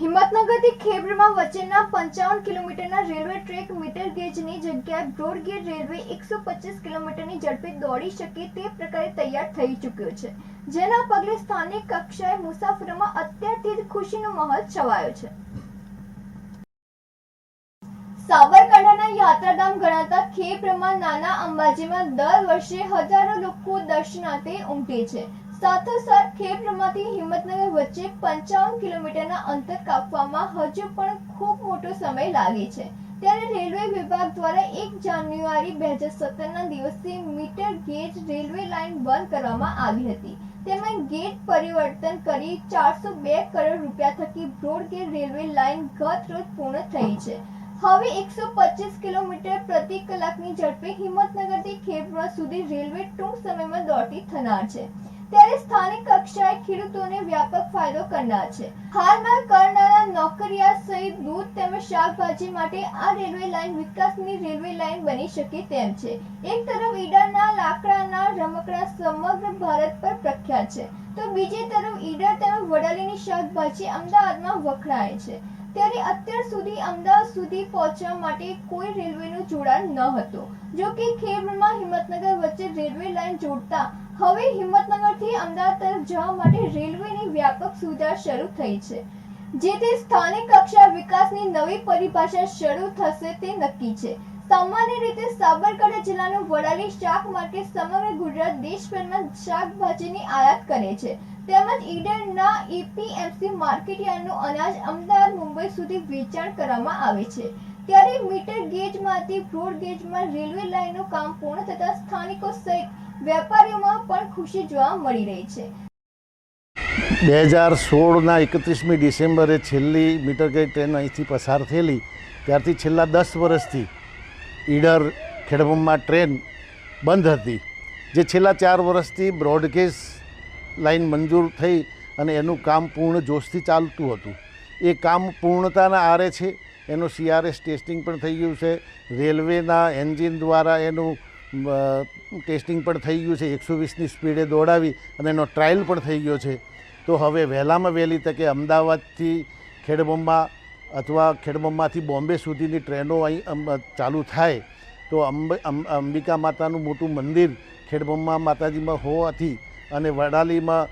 હિંમતનગરથી ખેબરમાં વચ્ચેના પંચાવન કિલોમીટરના રેલવે ટ્રેક મીટર ગેજની જગ્યાએ બ્રોડ ગેજ રેલવે એકસો પચીસ કિલોમીટરની ઝડપે દોડી શકે તે પ્રકારે તૈયાર થઈ ચૂક્યો છે. જેના પગલે સ્થાનિક કક્ષાએ મુસાફરોમાં અત્યારથી જ ખુશીનો માહોલ છવાયો છે. સાબરકાંઠાના યાત્રાધામ ગણાતા ખેબ્રમાં નાના અંબાજીમાં દર વર્ષે હજારો લોકો દર્શનાર્થે ઉમટે છે. સાથોસાથ ખેબ્રમાંથી હિંમતનગર વચ્ચે પંચાવન કિલોમીટરના અંતર કાપવામાં હજુ પણ ખૂબ મોટો સમય લાગે છે. ત્યારે રેલવે વિભાગ દ્વારા એક જાન્યુઆરી બે હજાર સત્તરના દિવસે મીટર ગેજ રેલવે લાઇન બંધ કરવામાં આવી હતી. તેમાં ગેટ પરિવર્તન કરી ચારસો બે કરોડ રૂપિયા થકી બ્રોડ ગેજ રેલવે લાઇન ગત રોજ પૂર્ણ થઈ છે. હવે એકસો પચીસ કિલોમીટર પ્રતિ કલાકની ઝડપે હિંમતનગરથી ખેડબ્રહ્મ સુધી રેલવે ટૂંક સમયમાં દોડતી થનાર છે. ત્યારે સ્થાનિક કક્ષાએ ખેડૂતોને વ્યાપક ફાયદો કરનાર છે. હાલમાં કરનારા નોકરિયા સહિત દૂધ તેમજ શાકભાજી માટે આ રેલવે લાઇન વિકાસની રેલવે લાઇન બની શકે તેમ છે. એક તરફ ઈડરના લાકડાના રમકડા સમગ્ર ભારત પર પ્રખ્યાત છે. તો બીજી તરફ ઈડર તેમજ વડાલીની શાકભાજી અમદાવાદમાં વખણાય છે. ત્યારે અત્યાર સુધી અમદાવાદ સુધી પહોંચવા માટે કોઈ રેલવેનું જોડાણ ન હતું. જો કે ખેડમાં હિંમતનગર વચ્ચે રેલવે લાઇન જોડતા હવે હિંમતનગરથી અમદાવાદ તરફ જવા માટે રેલવેની વ્યાપક સુવિધા શરૂ થઈ છે. જેથી સ્થાનિક કક્ષા વિકાસની નવી પરિભાષા શરૂ થશે તે નક્કી છે. સામાન્ય રીતે સાબરકાંઠા જિલ્લાનું વડાલી શાક માર્કેટ સમગ્ર ગુજરાત દેશભરમાં શાકભાજીની આયાત કરે છે. તેમજ ઈડરના એપીએમસી માર્કેટ યાર્ડનું અનાજ અમદાવાદ, મુંબઈ સુધી વેચાણ કરવામાં આવે છે. ત્યારે મીટર ગેજમાંથી બ્રોડ ગેજમાં રેલવે લાઇનનું કામ પૂર્ણ થતાં સ્થાનિકો સહિત વેપારીઓમાં પણ ખુશી જોવા મળી રહી છે. બે હજાર સોળના એકત્રીસમી ડિસેમ્બરે છેલ્લી મીટર ગેજ ટ્રેન અહીંથી પસાર થયેલી. ત્યારથી છેલ્લા દસ વર્ષથી ઈડર ખેડબમમાં ટ્રેન બંધ હતી, જે છેલ્લા ચાર વર્ષથી બ્રોડગેજ લાઈન મંજૂર થઈ અને એનું કામ પૂર્ણ જોશથી ચાલતું હતું. એ કામ પૂર્ણતાના આરે છે. એનું સીઆરએસ ટેસ્ટિંગ પણ થઈ ગયું છે. રેલવેના એન્જિન દ્વારા એનું ટેસ્ટિંગ પણ થઈ ગયું છે એકસો વીસની સ્પીડે દોડાવી અને એનો ટ્રાયલ પણ થઈ ગયો છે તો હવે વહેલામાં વહેલી તકે અમદાવાદથી ખેડબમ્મા અથવા ખેડબમ્માથી બોમ્બે સુધીની ટ્રેનો અહીં ચાલુ થાય તો અંબ અંબિકા માતાનું મોટું મંદિર ખેડબમ્મા માતાજીમાં હોવાથી અને વડાલીમાં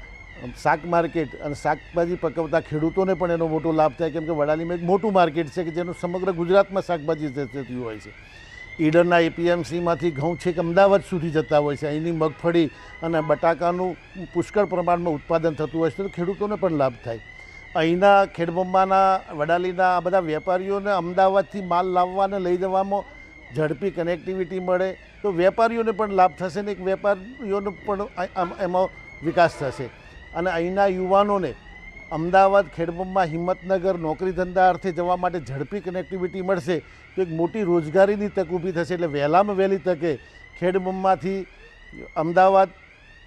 શાક માર્કેટ અને શાકભાજી પકવતા ખેડૂતોને પણ એનો મોટો લાભ થાય કેમ કે વડાલીમાં એક મોટું માર્કેટ છે કે જેનું સમગ્ર ગુજરાતમાં શાકભાજી થતી હોય છે ઈડરના એપીએમસીમાંથી ઘઉં છેક અમદાવાદ સુધી જતા હોય છે. અહીંની મગફળી અને બટાકાનું પુષ્કળ પ્રમાણમાં ઉત્પાદન થતું હોય છે, તો ખેડૂતોને પણ લાભ થાય. અહીંના ખેડબંબાના વડાલીના આ બધા વેપારીઓને અમદાવાદથી માલ લાવવાને લઈ જવામાં ઝડપી કનેક્ટિવિટી મળે, તો વેપારીઓને પણ લાભ થશે ને એક વેપારીઓનો પણ એમાં વિકાસ થશે. અને અહીંના યુવાનોને અમદાવાદ ખેડબંબા હિંમતનગર નોકરી ધંધા અર્થે જવા માટે ઝડપી કનેક્ટિવિટી મળશે તો એક મોટી રોજગારીની તક ઊભી થશે એટલે વહેલામાં વહેલી તકે ખેડબંબાથી અમદાવાદ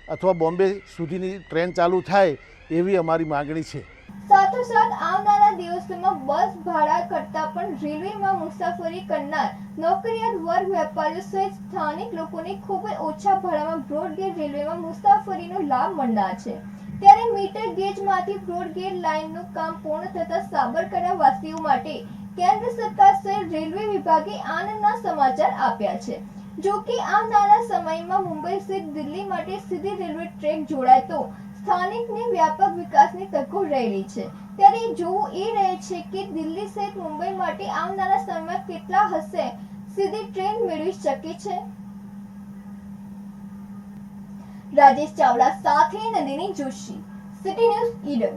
અથવા બોમ્બે સુધીની ટ્રેન ચાલુ થાય એવી અમારી માગણી છે. સાથોસાથ આવનારા દિવસોમાં બસ ભાડા કરતા પણ રેલવેમાં મુસાફરી કરનાર નોકરિયાત વર્ગ વેપારીઓ સહિત સ્થાનિક લોકોને ખૂબ ઓછા ભાડામાં બ્રોડગેજ રેલવેમાં મુસાફરીનો લાભ મળનાર છે. ત્યારે મીટર ગેજમાંથી બ્રોડગેજ લાઇનનું કામ પૂર્ણ થતા સાબરકાંઠા વાસીઓ માટે કેન્દ્ર સરકાર સહિત રેલવે વિભાગે આનંદના સમાચાર આપ્યા છે. જો કે આવનારા સમયમાં મુંબઈ સહિત દિલ્હી માટે સીધી રેલવે ટ્રેક જોડાય તો સ્થાનિકને વ્યાપક વિકાસની તકો રહેલી છે. ત્યારે જોવું એ રહે છે કે દિલ્હી સહિત મુંબઈ માટે આવનારા સમયમાં કેટલા હશે? સીધી ટ્રેન મેળવી શકે છે? રાજેશ ચાવડા સાથે Nandini Joshi. City news Idar.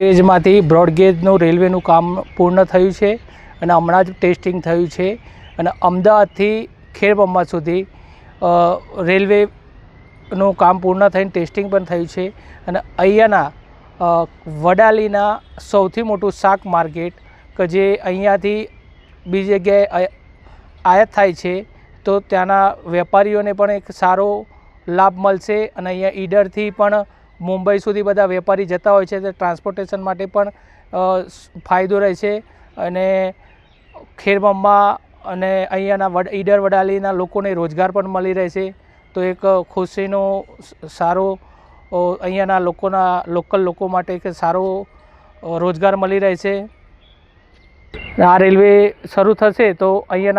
બ્રિજમાંથી બ્રોડગેજનું રેલવેનું કામ પૂર્ણ થયું છે અને હમણાં જ ટેસ્ટિંગ થયું છે અને અમદાવાદથી ખેડબંબા સુધી રેલવેનું કામ પૂર્ણ થઈને ટેસ્ટિંગ પણ થયું છે અને અહીંયાના વડાલીના સૌથી મોટું શાક માર્કેટ કે જે અહીંયાથી બીજી જગ્યાએ આયાત થાય છે, તો ત્યાંના વેપારીઓને પણ એક સારો લાભ મળશે અને અહીંયા ઈડરથી પણ મુંબઈ સુધી બધા વેપારી જતા હોય છે તે ટ્રાન્સપોર્ટેશન માટે પણ ફાયદો રહેશે અને ખેરબંબા અને અહીંયાના વડ, ઈડર વડાલીના લોકોને રોજગાર પણ મળી રહેશે તો એક ખુશીનો સારો અહીંયાના લોકોના, લોકલ લોકો માટે એક સારો રોજગાર મળી રહેશે આ રેલવે શરૂ થશે તો અહીંયાના